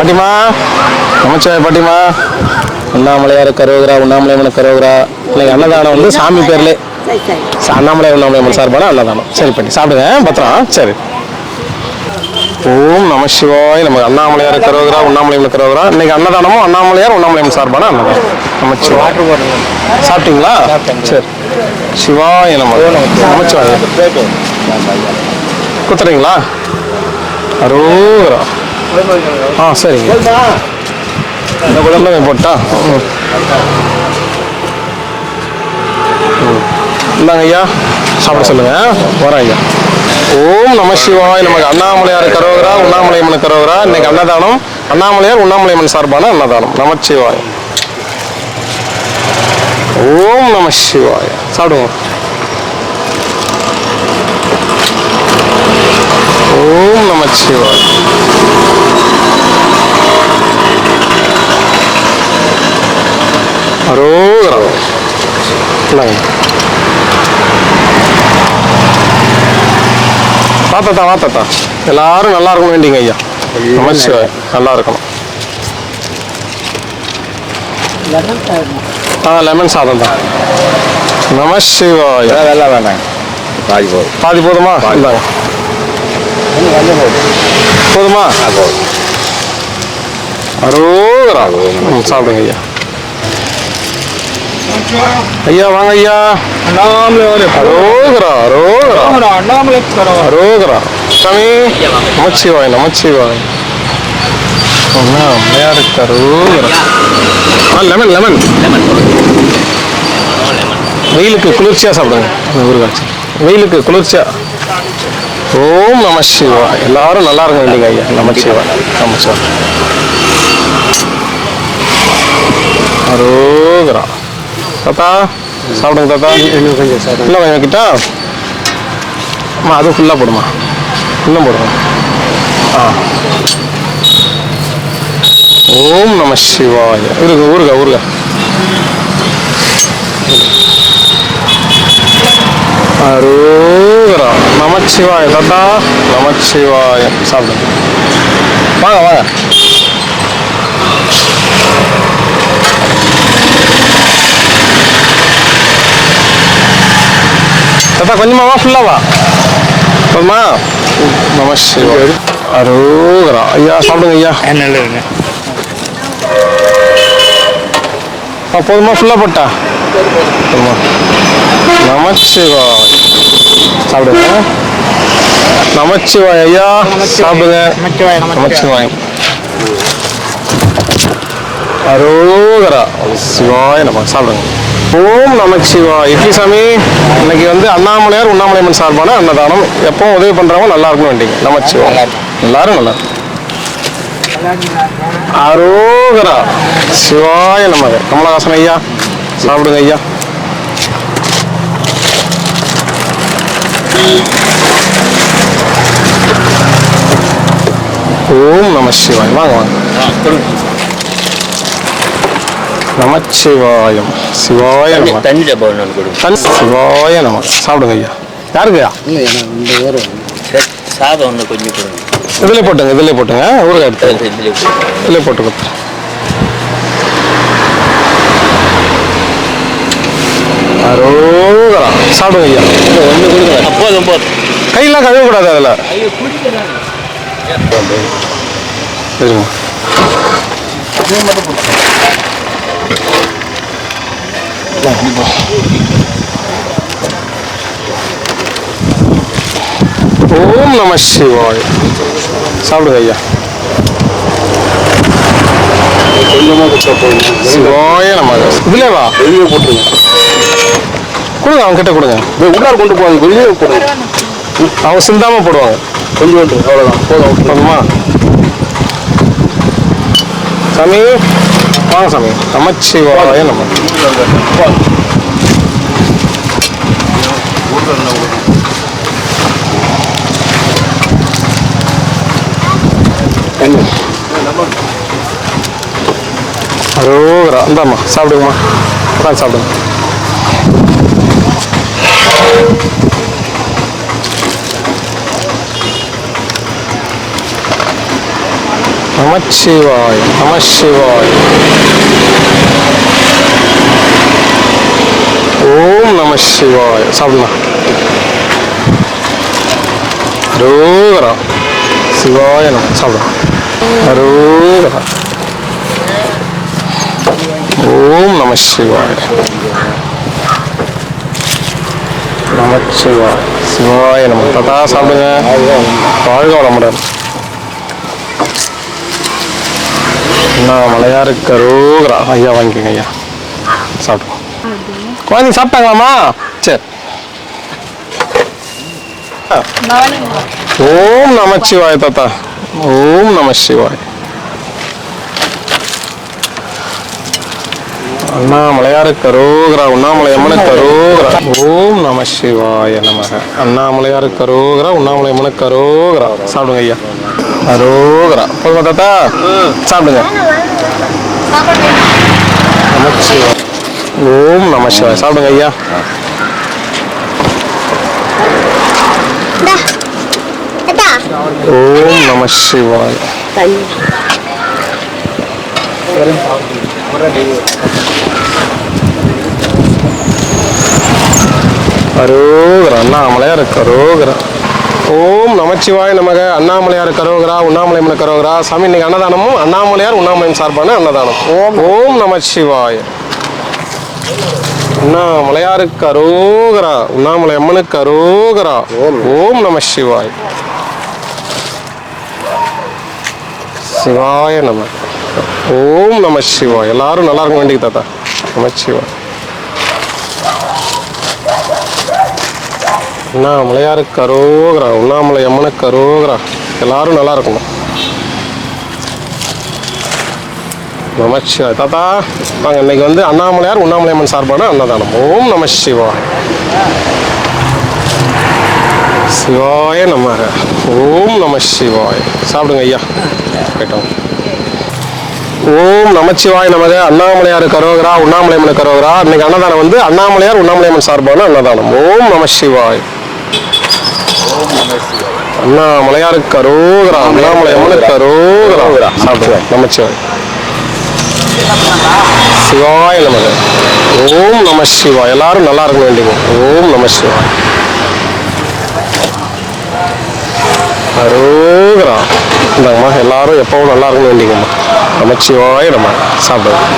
பாட்டிமா. நமச்சிவாய பாட்டிமா. அண்ணாமலையார் கருவகரா உண்ணாமலையம்மன் கருவுகிறா இன்னைக்கு அன்னதானம் வந்து சாமி பேர்லே. அண்ணாமலை உண்ணாமலையம்மன் சார்பான அன்னதானம். சரி பாட்டி சாப்பிடுங்க. பத்திரம் சரி. ஓம் நம சிவாய் நம்ம அண்ணாமலையார் கருவகரா உண்ணாமலையம்மன் கருவகரா இன்னைக்கு அன்னதானமும் அண்ணாமலையார் உண்ணாமலையம்மன் சார்பான அன்னதானம். நமச்சிவாய் சாப்பிட்டீங்களா? சரி. சிவாய் நம. நமச்சிவாய். குத்துறீங்களா? அரோகரா. ஆ சரிங்க. இந்த குழம்பு போட்டா. இந்தாங்க ஐயா சாப்பிட சொல்லுங்க. வரேன் ஐயா. ஓம் நம சிவாய் நமக்கு அண்ணாமலையார் கரோகரா உண்ணாமலையம்மன் கரோகரா இன்னைக்கு அன்னதானம் அண்ணாமலையார் உண்ணாமலையம்மன் சார்பான அன்னதானம். நமச்சிவாய் ஓம் நம சிவாய். சாப்பிடுவோம். ஓம் நம அரோகரா இந்தாங்க வாத்தத்தா வாத்தத்தா எல்லாரும் நல்லா இருக்கணும் வேண்டிங்க ஐயா நமச்சிவாய் நல்லா இருக்கணும் ஆ லெமன் சாதம் தான் நமசிவாய் அதெல்லாம் வேண்டாங்க பாதி போதும் பாதி போதுமா இந்தாங்க போதுமா அரோகரா ம், சாப்பிடுங்க ஐயா ஐயா வாங்க ஐயா. அரோகரா அரோகரா. அரோகரா. சாமி. நமச்சிவாய் நமச்சிவாய். விளையாடுக்கு அரோகரா. Lemon lemon. வெயிலுக்கு குளிர்ச்சியா சாப்பிடுங்க. ஊறுகாய்ச்சி வெயிலுக்கு குளிர்ச்சியா. ஓம் நம சிவா எல்லாரும் நல்லா இருங்க இல்லைங்க ஐயா. நம சிவா நம சிவா அரோகரா. தாத்தா சாப்பிடுங்க தாத்தா. இன்னும் கொஞ்சம் சார் இன்னும் கொஞ்சம் கிட்டா. அம்மா அதுவும் ஃபுல்லாக போடுமா? இன்னும் போடுமா? ஆ. ஓம் நம சிவாய. இருங்க ஊருங்க ஊருங்க அருகரா. நமச்சிவாய தாத்தா நமச்சிவாய சாப்பிடுங்க. வாங்க வாங்க. தாத்தா கொஞ்சமா வா ஃபுல்லா வா. போதுமா நமசிவாய அரோகரா ஐயா சாப்பிடுங்க ஐயா. நல்லதுங்க ஆ போதுமா ஃபுல்லாக போட்டா. போதுமா. நமச்சிவாய். சாப்பிடுங்க. நமச்சிவாய் ஐயா. சாப்பிடுங்க. நமச்சிவாய் அரோகரா சிவாய நம்ம சாப்பிடுங்க. ஓம் நமச்சிவாய் இட்லி சாமி? இன்னைக்கு வந்து அண்ணாமலையார் உண்ணாமலையம்மன் சார்பான அன்னதானம். எப்பவும் உதவி பண்றவங்க நல்லா இருக்கணும் வேண்டிங்க நமச்சிவாய் எல்லாரும் நல்லா. அரோகரா. சிவாய நமக. கமலஹாசன் ஐயா சாப்பிடுங்க ஐயா. ஓம் நம சிவாய். வாங்க வாங்க. நமச்சிவாயம். சிவாய நம தண்ணி டப்பா ஒன்று கொடுங்க. சிவாய நம. சாப்பிடுங்க ஐயா. யாருக்குயா சரி, சாதம் ஒன்று கொஞ்சம் கொடுங்க. இதுல போட்டுங்க இதுல போட்டுங்க. ஊறுகாய் எடுத்து. இதுல போட்டு கொடுத்து அரோகரா. சாப்பிடுங்க ஐயா. ஒன்று கொடுங்க. போதும் போதும். கையெல்லாம் கழுவக்கூடாது அதில். இருங்க. ஓம் நம சிவாய் சாப்பிடுங்க ஐயா சிவாய நம இதுல வா வெளியே போட்டுருங்க. கொடுங்க அவங்க கிட்ட கொடுங்க உள்ளார கொண்டு போவாங்க வெளியே போடுங்க. அவங்க சிந்தாம போடுவாங்க. கொஞ்சம் அவ்வளோதான் போதும் போதுமா? சாமி. வாங்க சாமி நமச்சிவாய நம்ம அரோகரா இந்தாம்மா சாப்பிடுங்கம்மா உட்காந்து சாப்பிடுங்க நமச்சிவாய நமசிவாய ஓம் நம சிவாய சாப்பிடலாம் அரோகரா சிவாய நம சாப்பிடலாம் அரோகரா ஓம் நம சிவாய நமச்சிவாய சிவாய நம ததா சாப்பிடுங்க வாழ்க வளமுடன் நான் மலையாருக்கு அரோகரா ஐயா வாங்கிக்கோங்க ஐயா. சாப்பிடுவோம் குழந்தைங்க சாப்பிட்டாங்களாமா சரி ஓம் நமச்சிவாய தாத்தா. ஓம் நம சிவாய். அண்ணாமலையாருக்கு அரோகரா உண்ணாமலை அம்மனுக்கு அரோகரா ஓம் நம சிவாய நமக. அண்ணாமலையாருக்கு அரோகரா உண்ணாமலை அம்மனுக்கு அரோகரா சாப்பிடுங்க ஐயா. அரோகரா. போதுமா தாத்தா? சாப்பிடுங்க. ஓம் நம சிவாய். சாப்பிடுங்க ஐயா. ஓம் நம சிவாய். அரோகரா. அண்ணாமலையார் கரோகரா ஓம் நமச்சிவாய் நமக. அண்ணாமலையார் கரோகரா உண்ணாமலை மன கரோகரா சாமி இன்னைக்கு அன்னதானமும் அண்ணாமலையார் உண்ணாமலையின் சார்பான அன்னதானம். ஓம். ஓம் நமச்சிவாய். அண்ணாமலையாருக்கு அரோகரா உண்ணாமலை அம்மனுக்கு அரோகரா ஓம். ஓம் நம சிவாய் சிவாய நம. ஓம் நம சிவாய் எல்லாரும் நல்லா இருக்க வேண்டிய தாத்தா. நமச்சிவாய். உண்ணாமலையாருக்கு அரோகரா உண்ணாமலை அம்மனுக்கு அரோகரா எல்லாரும் நல்லா இருக்கணும். நமச்சிவாய். தாத்தா வாங்க இன்னைக்கு வந்து அண்ணாமலையார் உண்ணாமலை அம்மன் சார்பான அன்னதானம். ஓம் நம சிவா சிவாய நம. ஓம் நம சிவாய். சாப்பிடுங்க ஐயா. கேட்டோம். ஓம் நமச்சிவாய் நமக. அண்ணாமலையார் கரோகரா. உண்ணாமலை அம்மன் கரோகரா. இன்னைக்கு அன்னதானம் வந்து அண்ணாமலையார் உண்ணாமலை அம்மன் சார்பான அன்னதானம். ஓம் நம சிவாய். அண்ணாமலையாருக்கு அரோகரா அண்ணாமலை அம்மனுக்கு அரோகரா சாப்பிடுவேன் நமச்சிவாய். சிவாய நமக. ஓம் நம சிவாய். எல்லாரும் நல்லா இருக்க வேண்டியது. ஓம் நம சிவாய். அரோகரா இந்தாங்கம்மா எல்லாரும் எப்பவும் நல்லா இருக்க வேண்டிங்கம்மா நமச்சிவாய நம்ம சாப்பிடுவோம்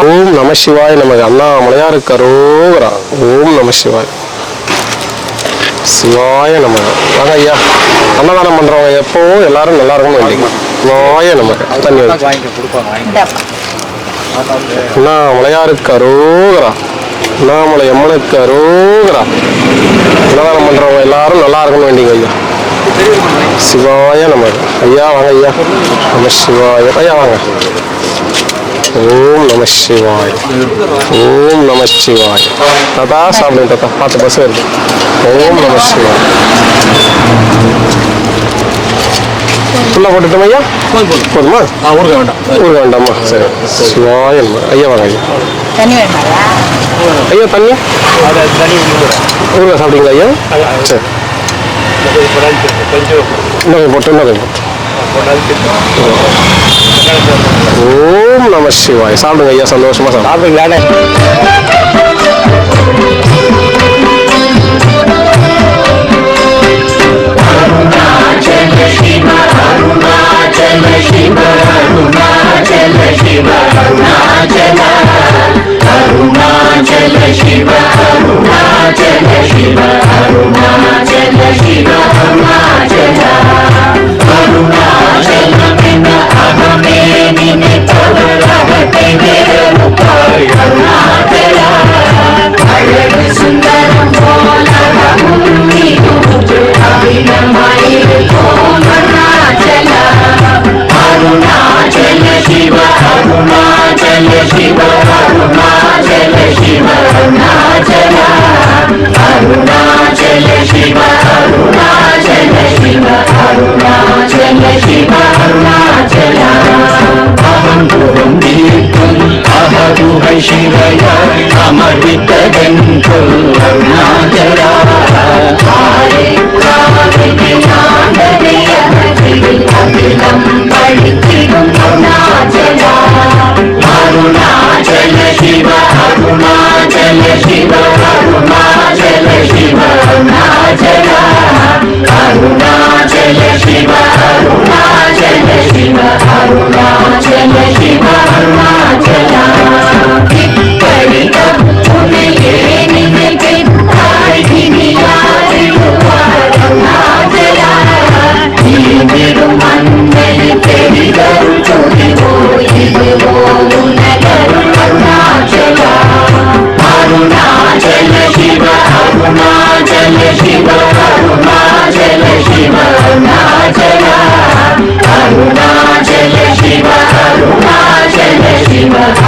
ஓம் நம சிவாய நமக. அண்ணாமலையாருக்கு அரோகரா ஓம் நம சிவாய். சிவாய நமக. வாங்க ஐயா. அன்னதானம் பண்றவங்க எப்போவும் எல்லாரும் நல்லா இருக்கணும் வேண்டிங்க சிவாய நமக. தண்ணி வச்சு. வாங்கிக்க அரோகரா அண்ணாமலை அம்மனுக்கு அரோகரா அன்னதானம் பண்றவங்க எல்லாரும் நல்லா இருக்கணும் வேண்டிங்க ஐயா. சிவாய நம ஐயா வாங்க ஐயா. நம சிவாய. ஐயா வாங்க. ஓம் நம சிவாய் ஓம் நம சிவாய் தாத்தா சாப்பிடுங்க தாத்தா பார்த்து பஸ் வருது ஓம் நம சிவாய் ஃபுல்லாக போட்டுட்டோம் ஐயா போதுமா ஆ ஊருக்க வேண்டாம் ஊருக்க வேண்டாமா சரி சிவாய ஐயா வாங்க ஐயா ஐயா தண்ணி அதை தனி ஊருக்கா சாப்பிட்டீங்களா ஐயா சரி இன்னும் போட்டு இன்னும் போட்டு ஓம் நம சிவாய். சாப்பிடுங்க ஐயா சந்தோஷமா అరుణాచల శివ అరుణాచల శివ అరుణాచల అరుణాచల శివ అరుణాచల శివ అరుణాచల శివ అరుణాచల అహం గురుం దీర్ఘం అహరు శివయ అమృత గంగ అరుణాచల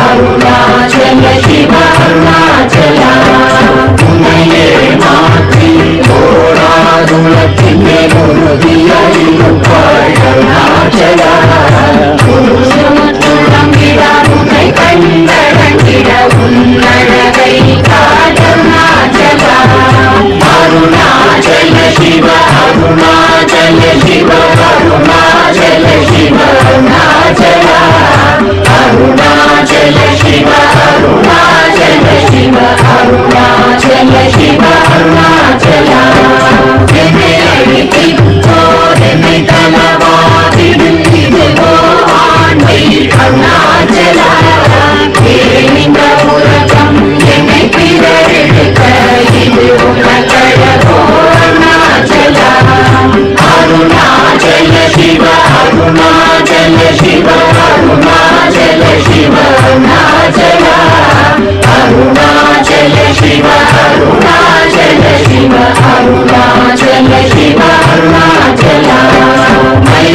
అరుణాచల శివ అరుణాచల తుమయే మాతృ ఓరాదుల తిన్నే మురుదియలు అరుణాచల అరుణాచల శివ అరుణాచల శివ అరుణాచల శివ అరుణా అరుణాచల శివ అరుణాచల శివ అరుణాచల శివ అరుణాచల శివ అరుణాచల మై